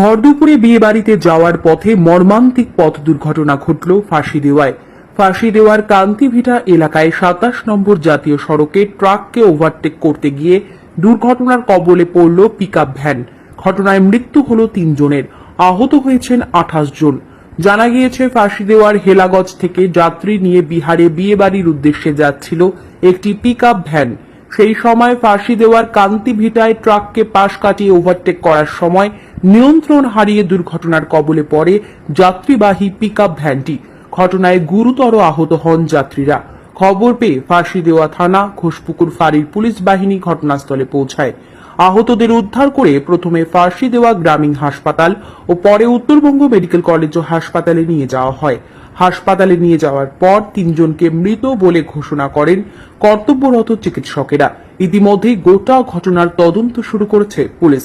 ভরদুপুরে বিয়ে বাড়িতে যাওয়ার পথে মর্মান্তিক পথ দুর্ঘটনা ঘটল ফাঁসি দেওয়ায় ফাঁসি দেওয়ার কান্তিভিটা এলাকায় সাতাশ নম্বর জাতীয় সড়কে ট্রাককে ওভারটেক করতে গিয়ে দুর্ঘটনার কবলে পড়ল পিকআপ ভ্যান। ঘটনায় মৃত্যু হল তিনজনের। আহত হয়েছেন আঠাশ জন। জানা গিয়েছে ফাঁসি দেওয়ার হেলাগজ থেকে যাত্রী নিয়ে বিহারে বিয়ে বাড়ির উদ্দেশ্যে যাচ্ছিল একটি পিকআপ ভ্যান। সেই সময় ফাঁসি দেওয়ার কান্তি ভিটায় ট্রাককে পাশ কাটিয়ে ওভারটেক করার সময় নিয়ন্ত্রণ হারিয়ে দুর্ঘটনার কবলে পড়ে যাত্রীবাহী পিকআপ ভ্যানটি। ঘটনায় গুরুতর আহত হন যাত্রীরা। খবর পেয়ে ফাঁসি দেওয়া থানা ঘোষপুকুর ফাঁড়ির পুলিশ বাহিনী ঘটনাস্থলে পৌঁছায়। আহতদের উদ্ধার করে প্রথমে ফাঁসি দেওয়া গ্রামীণ হাসপাতাল ও পরে উত্তরবঙ্গ মেডিকেল কলেজ ও হাসপাতালে নিয়ে যাওয়া হয়। হাসপাতালে নিয়ে যাওয়ার পর তিনজনকে মৃত বলে ঘোষণা করেন কর্তব্যরত চিকিৎসকেরা। ইতিমধ্যেই গোটা ঘটনার তদন্ত শুরু করেছে পুলিশ।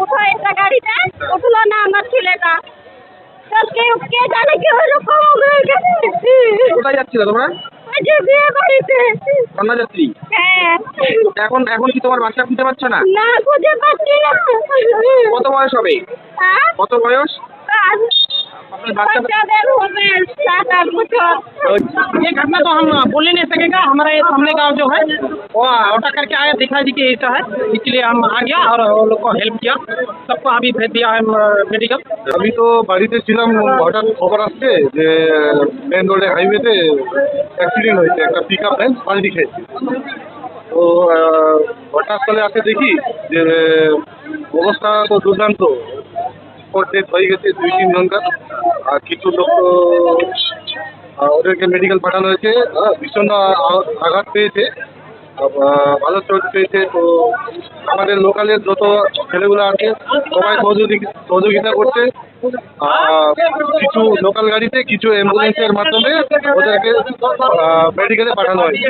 উঠো একটা গাড়িতে। উঠল না আমার ছেলেটা কে জানে কি হলো কম কোথায় যাচ্ছিল তোমরা? যে বিয়ে বাড়িতে। কন্যাযাত্রী? হ্যাঁ। এখন এখন কি তোমার বাচ্চা খুঁজে পাচ্ছ না? না খুঁজে পাচ্ছি না। কত বয়স হবে? হ্যাঁ? কত বয়স? ये घटना तो हम बोल ही नहीं सकेगा हमारे ये सामने गांव जो है वो ऑटो करके आया दिखाई दी कि ऐसा है इसलिए हम आ गया और वो लोग को हेल्प किया सबको अभी भेज दिया है मेडिकल আমি তো বাড়িতে ছিলাম হঠাৎ খবর আসছে যে মেন রোডে হাইওয়েতে অ্যাক্সিডেন্ট হয়েছে একটা পিক আপ ভ্যান পাল্টি খেয়েছে তো আহ, ঘটনাস্থলে আসে দেখি যে অবস্থা তো দুর্দান্ত ডেথ হয়ে গেছে দুই তিন জনকার আর কিছু লোক ওদেরকে মেডিকেল পাঠানো হয়েছে। ভীষণ আঘাত পেয়েছে। ভালো চোট পেয়েছে। তো আমাদের লোকালের যত ছেলেগুলো আছে, সবাই সহযোগিতা করছে। কিছু লোকাল গাড়িতে, কিছু অ্যাম্বুলেন্সের মাধ্যমে ওদেরকে মেডিকেলে পাঠানো হয়েছে।